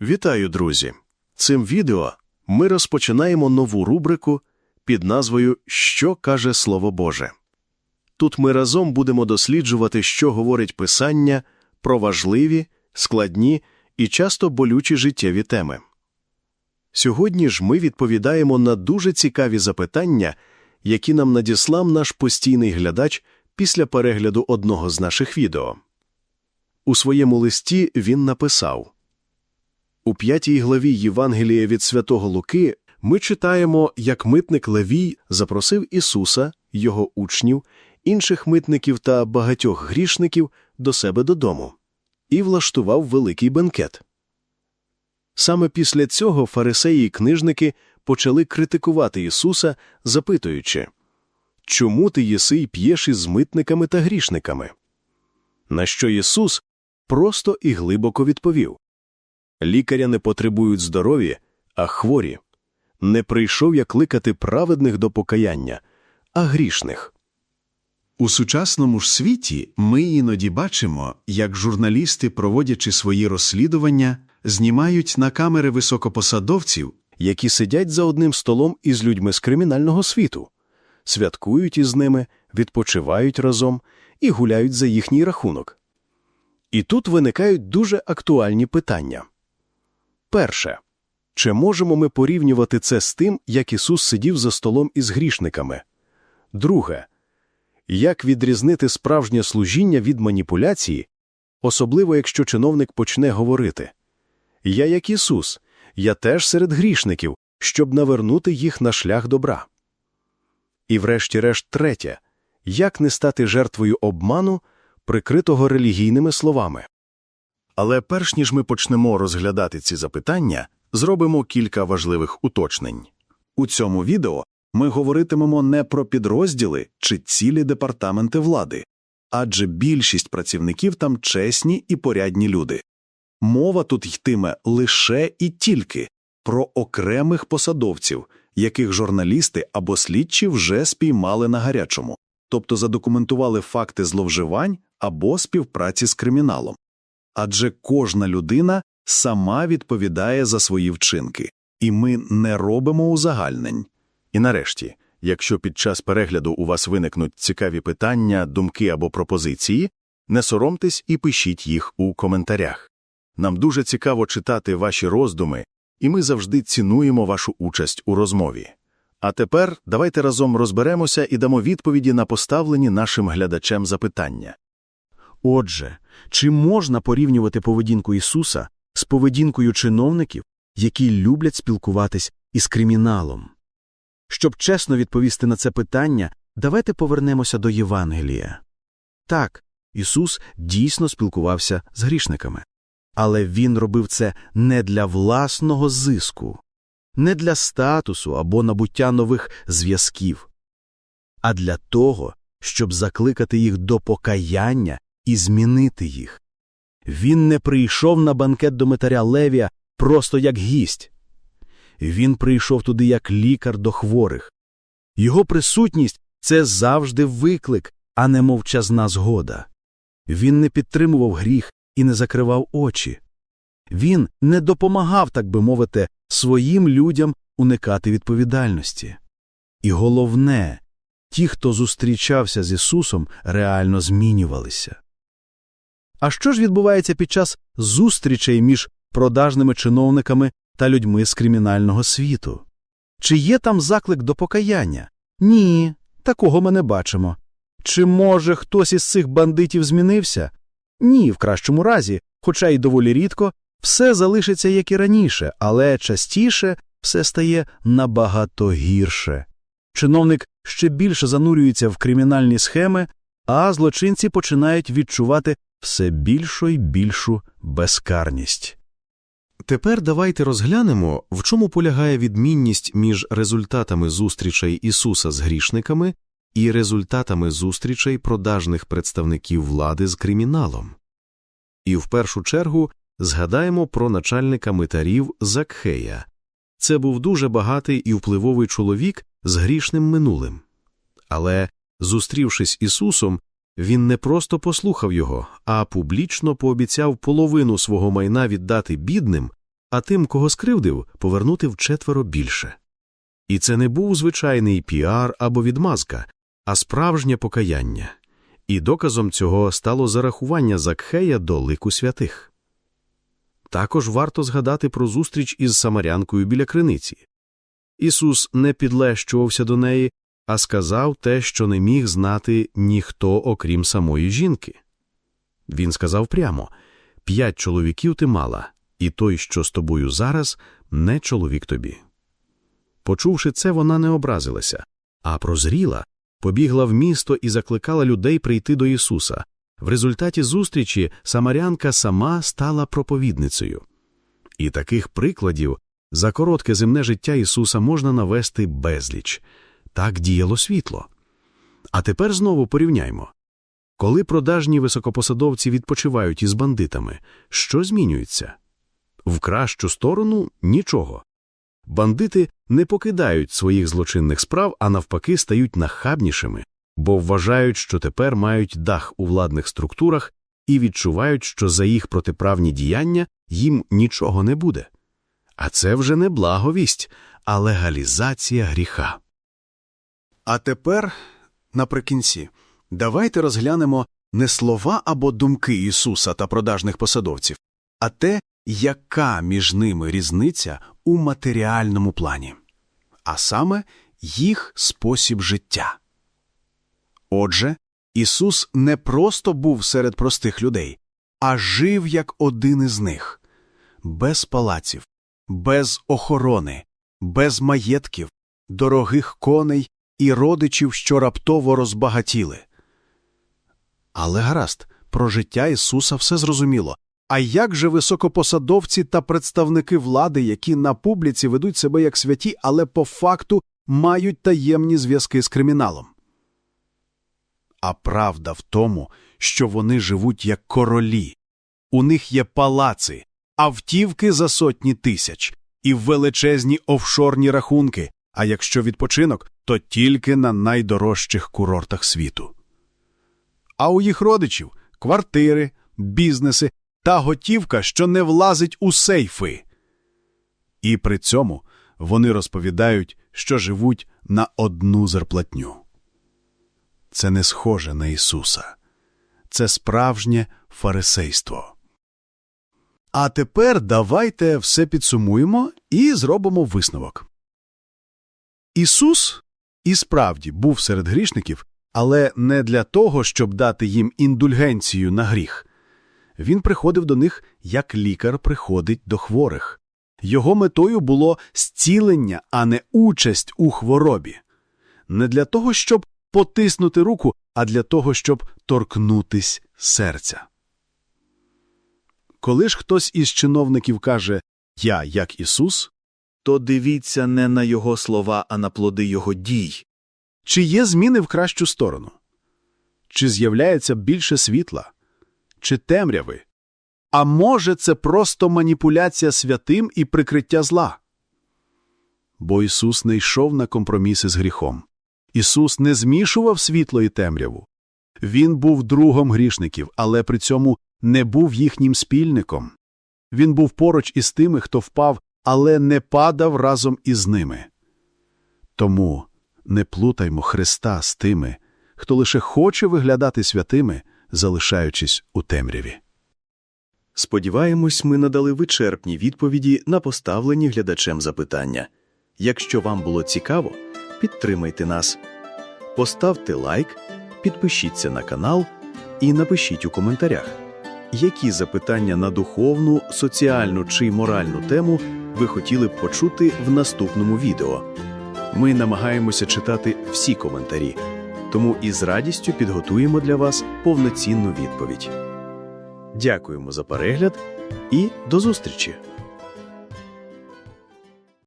Вітаю, друзі! Цим відео ми розпочинаємо нову рубрику під назвою Що каже Слово Боже. Тут ми разом будемо досліджувати, що говорить Писання про важливі, складні і часто болючі життєві теми. Сьогодні ж ми відповідаємо на дуже цікаві запитання, які нам надіслав наш постійний глядач після перегляду одного з наших відео. У своєму листі він написав. У п'ятій главі Євангелія від святого Луки ми читаємо, як митник Левій запросив Ісуса, його учнів, інших митників та багатьох грішників до себе додому і влаштував великий бенкет. Саме після цього фарисеї і книжники почали критикувати Ісуса, запитуючи, чому ти єси й п'єш із митниками та грішниками? На що Ісус просто і глибоко відповів Лікаря не потребують здорові, а хворі. Не прийшов я кликати праведних до покаяння, а грішних. У сучасному ж світі ми іноді бачимо, як журналісти, проводячи свої розслідування, знімають на камери високопосадовців, які сидять за одним столом із людьми з кримінального світу, святкують із ними, відпочивають разом і гуляють за їхній рахунок. І тут виникають дуже актуальні питання. Перше. Чи можемо ми порівнювати це з тим, як Ісус сидів за столом із грішниками? Друге. Як відрізнити справжнє служіння від маніпуляції, особливо якщо чиновник почне говорити Я як Ісус, я теж серед грішників, щоб навернути їх на шлях добра. І врешті-решт третє. Як не стати жертвою обману, прикритого релігійними словами? Але перш ніж ми почнемо розглядати ці запитання, зробимо кілька важливих уточнень. у цьому відео ми говоритимемо не про підрозділи чи цілі департаменти влади, адже більшість працівників там чесні і порядні люди. Мова тут йтиме лише і тільки про окремих посадовців, яких журналісти або слідчі вже спіймали на гарячому, тобто задокументували факти зловживань або співпраці з криміналом. Адже кожна людина сама відповідає за свої вчинки, і ми не робимо узагальнень. І нарешті, якщо під час перегляду у вас виникнуть цікаві питання, думки або пропозиції, не соромтесь і пишіть їх у коментарях. Нам дуже цікаво читати ваші роздуми, і ми завжди цінуємо вашу участь у розмові. А тепер давайте разом розберемося і дамо відповіді на поставлені нашим глядачем запитання. Отже, чи можна порівнювати поведінку Ісуса з поведінкою чиновників, які люблять спілкуватись із криміналом? Щоб чесно відповісти на це питання, давайте повернемося до Євангелія. Так, Ісус дійсно спілкувався з грішниками, але Він робив це не для власного зиску, не для статусу або набуття нових зв'язків, а для того, щоб закликати їх до покаяння і змінити їх. Він не прийшов на банкет до митаря Левія просто як гість. Він прийшов туди як лікар до хворих. Його присутність це завжди виклик, а не мовчазна згода. Він не підтримував гріх і не закривав очі. Він не допомагав, так би мовити, своїм людям уникати відповідальності. І головне, ті, хто зустрічався з Ісусом, реально змінювалися. А що ж відбувається під час зустрічей між продажними чиновниками та людьми з кримінального світу? Чи є там заклик до покаяння? Ні, такого ми не бачимо. Чи може хтось із цих бандитів змінився? Ні, в кращому разі, хоча й доволі рідко, все залишиться як і раніше, але частіше все стає набагато гірше. Чиновник ще більше занурюється в кримінальні схеми, а злочинці починають відчувати все більшу і більшу безкарність. Тепер давайте розглянемо, в чому полягає відмінність між результатами зустрічей Ісуса з грішниками і результатами зустрічей продажних представників влади з криміналом. І в першу чергу згадаємо про начальника митарів Закхея. Це був дуже багатий і впливовий чоловік з грішним минулим. Але, зустрівшись Ісусом, він не просто послухав його, а публічно пообіцяв половину свого майна віддати бідним, а тим, кого скривдив, повернути вчетверо більше. І це не був звичайний піар або відмазка, а справжнє покаяння. І доказом цього стало зарахування Закхея до лику святих. Також варто згадати про зустріч із самарянкою біля криниці. Ісус не підлещувався до неї, а сказав те, що не міг знати ніхто, окрім самої жінки. Він сказав прямо п'ять чоловіків ти мала, і той, що з тобою зараз, не чоловік тобі. Почувши це, вона не образилася, а прозріла, побігла в місто і закликала людей прийти до Ісуса. В результаті зустрічі самарянка сама стала проповідницею. І таких прикладів за коротке земне життя Ісуса можна навести безліч. Так діяло світло. А тепер знову порівняймо. Коли продажні високопосадовці відпочивають із бандитами, що змінюється? В кращу сторону – нічого. Бандити не покидають своїх злочинних справ, а навпаки стають нахабнішими, бо вважають, що тепер мають дах у владних структурах і відчувають, що за їх протиправні діяння їм нічого не буде. А це вже не благовість, а легалізація гріха. А тепер, наприкінці, давайте розглянемо не слова або думки Ісуса та продажних посадовців, а те, яка між ними різниця у матеріальному плані, а саме їх спосіб життя. Отже, Ісус не просто був серед простих людей, а жив як один із них, без палаців, без охорони, без маєтків, дорогих коней і родичів, що раптово розбагатіли. Але гаразд, про життя Ісуса все зрозуміло. А як же високопосадовці та представники влади, які на публіці ведуть себе як святі, але по факту мають таємні зв'язки з криміналом? А правда в тому, що вони живуть як королі. У них є палаци, автівки за сотні тисяч і величезні офшорні рахунки, а якщо відпочинок, то тільки на найдорожчих курортах світу. А у їх родичів квартири, бізнеси та готівка, що не влазить у сейфи. І при цьому вони розповідають, що живуть на одну зарплатню. Це не схоже на Ісуса. Це справжнє фарисейство. А тепер давайте все підсумуємо і зробимо висновок. Ісус і справді був серед грішників, але не для того, щоб дати їм індульгенцію на гріх. Він приходив до них, як лікар приходить до хворих. Його метою було зцілення, а не участь у хворобі. Не для того, щоб потиснути руку, а для того, щоб торкнутись серця. Коли ж хтось із чиновників каже «Я, як Ісус», То дивіться не на його слова, а на плоди його дій. чи є зміни в кращу сторону? Чи з'являється більше світла? Чи темряви? А може, це просто маніпуляція святим і прикриття зла? Бо Ісус не йшов на компроміси з гріхом. Ісус не змішував світло і темряву. Він був другом грішників, але при цьому не був їхнім спільником. Він був поруч із тими, хто впав, але не падав разом із ними. Тому не плутаймо Христа з тими, хто лише хоче виглядати святими, залишаючись у темряві. Сподіваємось, ми надали вичерпні відповіді на поставлені глядачем запитання. Якщо вам було цікаво, підтримайте нас. Поставте лайк, підпишіться на канал і напишіть у коментарях, які запитання на духовну, соціальну чи моральну тему ви хотіли б почути в наступному відео. Ми намагаємося читати всі коментарі, тому із радістю підготуємо для вас повноцінну відповідь. Дякуємо за перегляд і до зустрічі!